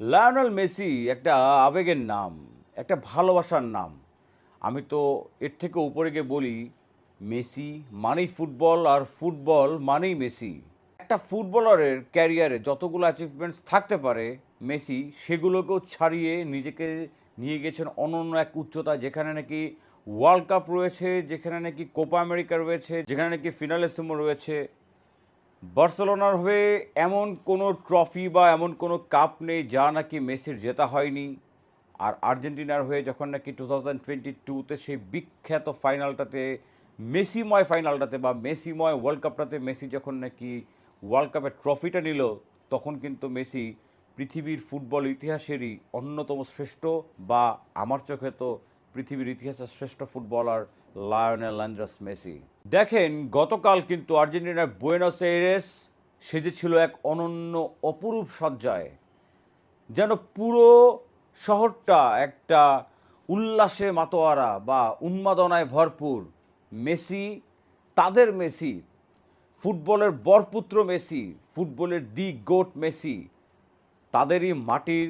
Lionel Messi একটা আবেগের নাম, একটা ভালোবাসার নাম। আমি তো এর থেকে উপরে গিয়ে বলি, মেসি মানেই ফুটবল আর ফুটবল মানেই মেসি। একটা ফুটবলারের ক্যারিয়ারে যতগুলো অ্যাচিভমেন্টস থাকতে পারে, মেসি সেগুলোকেও ছাড়িয়ে নিজেকে নিয়ে গেছেন অনন্য এক উচ্চতা, যেখানে নাকি ওয়ার্ল্ড কাপ রয়েছে, যেখানে নাকি কোপা আমেরিকা রয়েছে, যেখানে নাকি ফিনালেসিমো রয়েছে। বার্সেলোনার হয়ে এমন কোনো ট্রফি বা এমন কোনো কাপ নেই যা নাকি মেসির জেতা হয়নি। আর আর্জেন্টিনার হয়ে যখন নাকি টু থাউজেন্ড টোয়েন্টি টুতে সেই বিখ্যাত ফাইনালটাতে, মেসিময় ফাইনালটাতে বা মেসিময় ওয়ার্ল্ড কাপটাতে মেসি যখন নাকি ওয়ার্ল্ড কাপের ট্রফিটা নিল, তখন কিন্তু মেসি পৃথিবীর ফুটবল ইতিহাসেরই অন্যতম শ্রেষ্ঠ বা আমার চোখে তো পৃথিবীর ইতিহাসের শ্রেষ্ঠ ফুটবলার লায়নেল অ্যান্ড্রাস মেসি দেখেন, গতকাল কিন্তু আর্জেন্টিনার বুয়েনোস এরেস সেজেছিল এক অনন্য অপরূপ সজ্জায়। যেন পুরো শহরটা একটা উল্লাসে মাতোয়ারা বা উন্মাদনায় ভরপুর। মেসি, তাদের মেসি, ফুটবলের বরপুত্র মেসি, ফুটবলের দি গোট মেসি, তাদেরই মাটির,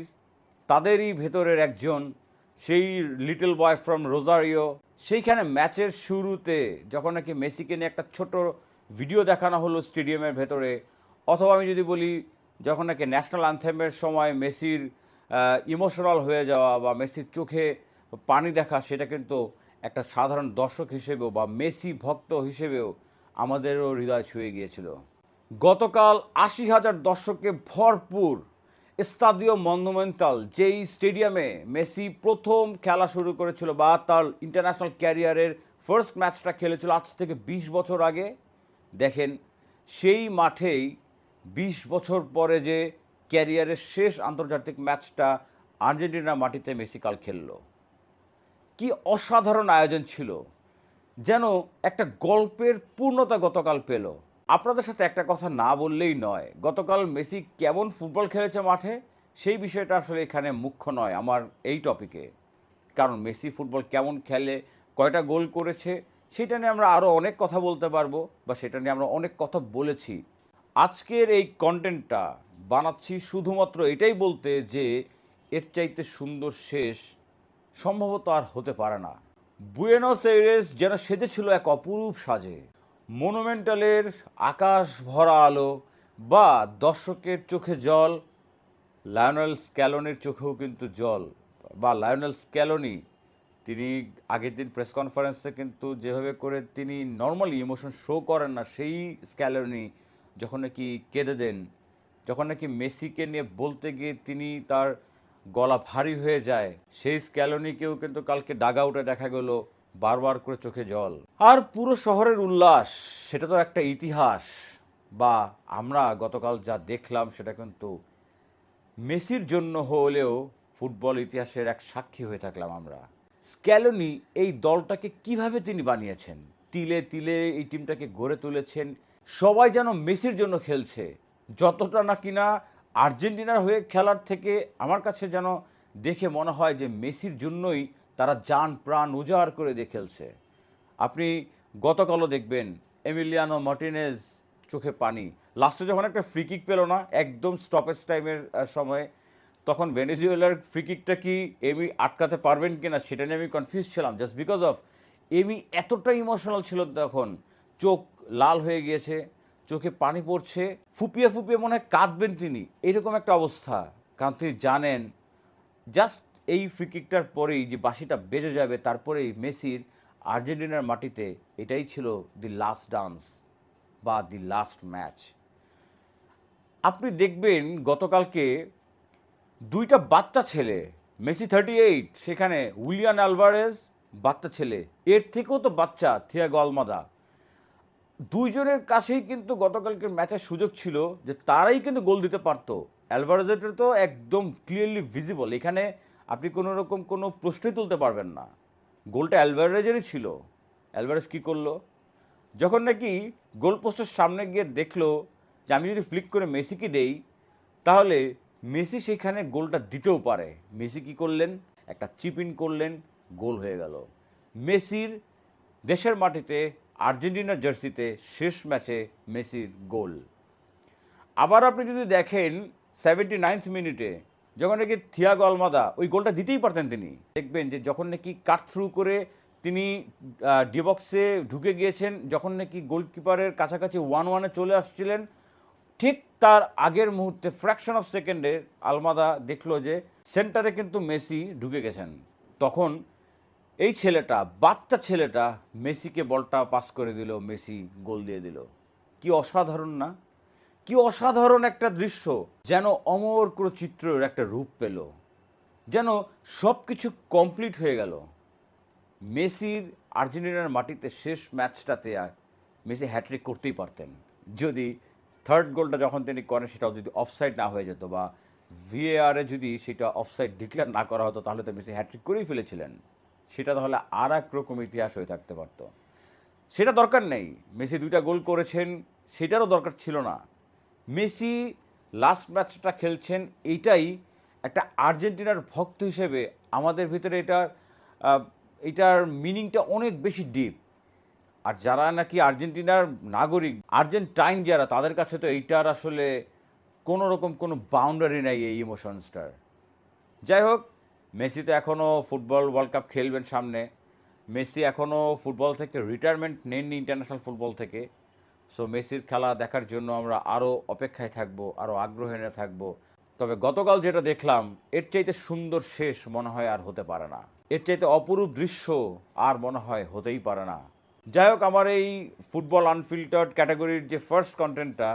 তাদেরই ভেতরের একজন, সেই লিটল বয় ফ্রম রোজারিও সেইখানে ম্যাচের শুরুতে যখন নাকি মেসিকে নিয়ে একটা ছোট ভিডিও দেখানো হলো স্টেডিয়ামের ভেতরে, অথবা আমি যদি বলি যখন নাকি ন্যাশনাল অ্যান্থেমের সময় মেসির ইমোশনাল হয়ে যাওয়া বা মেসির চোখে পানি দেখা, সেটা কিন্তু একটা সাধারণ দর্শক হিসেবেও বা মেসি ভক্ত হিসেবেও আমাদেরও হৃদয় ছুঁয়ে গিয়েছিল। গতকাল আশি হাজার দর্শকে ভরপুর স্তাদিও মনুমেন্টাল যেই স্টেডিয়ামে মেসি প্রথম খেলা শুরু করেছিল বা তার ইন্টারন্যাশনাল ক্যারিয়ারের ফার্স্ট ম্যাচটা খেলেছিল আজ থেকে বিশ বছর আগে, দেখেন সেই মাঠেই বিশ বছর পরে যে ক্যারিয়ারের শেষ আন্তর্জাতিক ম্যাচটা আর্জেন্টিনার মাটিতে মেসি কাল খেললো। কি অসাধারণ আয়োজন ছিল, যেন একটা গল্পের পূর্ণতা গতকাল পেল। আপনাদের সাথে একটা কথা না বললেই নয়। গতকাল মেসি কেমন ফুটবল খেলেছে মাঠে? সেই বিষয়টা আসলে এখানে মুখ্য নয় আমার এই টপিকে। কারণ মেসি ফুটবল কেমন খেলে, কয়টা গোল করেছে, সেটা নিয়ে আমরা আরও অনেক কথা বলতে পারব বা সেটা নিয়ে আমরা অনেক কথা বলেছি। আজকের এই কন্টেন্টটা বানাচ্ছি শুধুমাত্র এটাই বলতে যে, এর চাইতে সুন্দর শেষ সম্ভবত আর হতে পারে না। বুয়েনোস এরেস যেন সেজেছিল এক অপরূপ সাজে। মনুমেন্টালের আকাশ ভরা আলো বা দর্শকের চোখে জল লায়নেল স্ক্যালনির চোখেও কিন্তু জল বা লায়নেল স্ক্যালনি তিনি আগের দিন প্রেস কনফারেন্সে কিন্তু যেভাবে করে তিনি নর্মালি ইমোশন শো করেন না, সেই স্ক্যালনি যখন নাকি কেঁদে দেন, যখন নাকি মেসিকে নিয়ে বলতে গিয়ে তিনি তার গলা ভারী হয়ে যায়, সেই স্ক্যালনিকেও কিন্তু কালকে ডাগা উঠে দেখা গেল। বারবার করে চোখে জল। আর পুরো শহরের উল্লাস, সেটা তো একটা ইতিহাস। বা আমরা গতকাল যা দেখলাম, সেটা কিন্তু মেসির জন্য হলেও ফুটবল ইতিহাসের এক সাক্ষী হয়ে থাকলাম আমরা। স্ক্যালোনি এই দলটাকে কীভাবে তিনি বানিয়েছেন? তিলে তিলে এই টিমটাকে গড়ে তুলেছেন। সবাই যেন মেসির জন্য খেলছে। যতটা না কিনা আর্জেন্টিনার হয়ে খেলার থেকে আমার কাছে যেন দেখে মনে হয় যে মেসির জন্যই তারা যান প্রাণ উজাড় করে দিয়ে খেলছে। আপনি গতকালও দেখবেন এমিলিয়ানো মার্টিনেজ চোখে পানি। লাস্টে যখন একটা ফ্রি কিক পেল না, একদম স্টপেজ টাইমের সময়, তখন ভেনেজুয়েলার ফ্রি কিকটা কি এমি আটকাতে পারবেন কিনা সেটা নিয়ে আমি কনফিউজ ছিলাম। জাস্ট বিকজ অফ এমি এতটা ইমোশনাল ছিল তখন, চোখ লাল হয়ে গিয়েছে, চোখে পানি পড়ছে, ফুপিয়ে ফুপিয়ে মনে হয় কাঁদবেন তিনি। এরকম একটা অবস্থা। কারণ তিনি জানেন জাস্ট এই ফ্রি কিকটার পরেই যে বাঁশিটা বেজে যাবে, তারপরেই মেসির আর্জেন্টিনার মাটিতে এটাই ছিল দি লাস্ট ডান্স বা দি লাস্ট ম্যাচ আপনি দেখবেন গতকালকে দুইটা বাচ্চা ছেলে, মেসি থার্টি এইট সেখানে উইলিয়ান অ্যালভারেজ বাচ্চা ছেলে, এর থেকেও তো বাচ্চা থিয়া গলমাদা দুইজনের কাছেই কিন্তু গতকালকের ম্যাচের সুযোগ ছিল যে তারাই কিন্তু গোল দিতে পারতো। অ্যালভারেজের তো একদম ক্লিয়ারলি ভিজিবল এখানে আপনি কোনো রকম কোনো প্রশ্নই তুলতে পারবেন না। গোলটা অ্যালভারেজেরই ছিল। অ্যালভারেজ কী করল? যখন নাকি গোল পোস্টের সামনে গিয়ে দেখল যে আমি যদি ফ্লিক করে মেসিকে দেই, তাহলে মেসি সেখানে গোলটা দিতেও পারে। মেসি কি করলেন? একটা চিপ ইন করলেন, গোল হয়ে গেল। মেসির দেশের মাটিতে, আর্জেন্টিনার জার্সিতে শেষ ম্যাচে মেসির গোল। আবার আপনি যদি দেখেন সেভেন্টি নাইনথ মিনিটে যখন নাকি থিয়াগো আলমাদা ওই গোলটা দিতেই পারতেন তিনি, দেখবেন যে যখন নাকি কাট থ্রু করে তিনি ডিবক্সে ঢুকে গিয়েছেন, যখন নাকি গোলকিপারের কাছাকাছি ওয়ান ওয়ানে চলে আসছিলেন, ঠিক তার আগের মুহূর্তে ফ্র্যাকশন অফ সেকেন্ডে আলমাদা দেখল যে সেন্টারে কিন্তু মেসি ঢুকে গেছেন। তখন এই ছেলেটা, বাচ্চা ছেলেটা মেসিকে বলটা পাস করে দিল, মেসি গোল দিয়ে দিল। কি অসাধারণ না? কি অসাধারণ একটা দৃশ্য যেন অমর কোনো চিত্রের একটা রূপ পেল, যেন সব কিছু কমপ্লিট হয়ে গেল। মেসির আর্জেন্টিনার মাটিতে শেষ ম্যাচটাতে মেসি হ্যাট্রিক করতেই পারতেন। যদি থার্ড গোলটা যখন তিনি করেন, সেটাও যদি অফসাইড না হয়ে যেত বা ভিএআরে যদি সেটা অফসাইড ডিক্লেয়ার না করা হতো, তাহলে তো মেসি হ্যাট্রিক করেই ফেলেছিলেন। সেটা তাহলে আর এক রকম ইতিহাস হয়ে থাকতে পারতো। সেটা দরকার নেই। মেসি দুইটা গোল করেছেন, সেটারও দরকার ছিল না। মেসি লাস্ট ম্যাচটা খেলছেন, এইটাই একটা আর্জেন্টিনার ভক্ত হিসেবে আমাদের ভিতরে এটার এটার মিনিংটা অনেক বেশি ডিপ আর যারা নাকি আর্জেন্টিনার নাগরিক, আর্জেন্টাইন যারা, তাদের কাছে তো এইটার আসলে কোনো রকম কোনো বাউন্ডারি নাই এই ইমোশনসটার যাই হোক, মেসি তো এখনও ফুটবল ওয়ার্ল্ড কাপ খেলবেন সামনে। মেসি এখনও ফুটবল থেকে রিটায়ারমেন্ট নেননি ইন্টারন্যাশনাল ফুটবল থেকে। সো মেসির খেলা দেখার জন্য আমরা আরও অপেক্ষায় থাকব আরও আগ্রহে থাকব। তবে গতকাল যেটা দেখলাম, এর চাইতে সুন্দর শেষ মনে হয় আর হতে পারে না। এর চাইতে অপরূপ দৃশ্য আর মনে হয় হতেই পারে না। যাই হোক, আমার এই ফুটবল আনফিল্টার্ড ক্যাটাগরির যে ফার্স্ট কন্টেন্টটা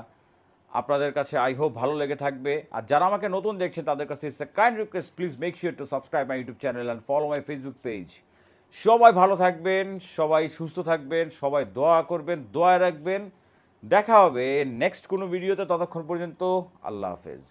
আপনাদের কাছে আই হোপ ভালো লেগে থাকবে। আর যারা আমাকে নতুন দেখছেন, তাদের কাছে it's a kind request please make sure to subscribe my YouTube channel and follow my Facebook page সবাই ভালো থাকবেন, সবাই সুস্থ থাকবেন, সবাই দোয়া করবেন দোয়া রাখবেন। দেখা হবে নেক্সট কোনো ভিডিওতে ততক্ষণ পর্যন্ত আল্লাহ হাফেজ।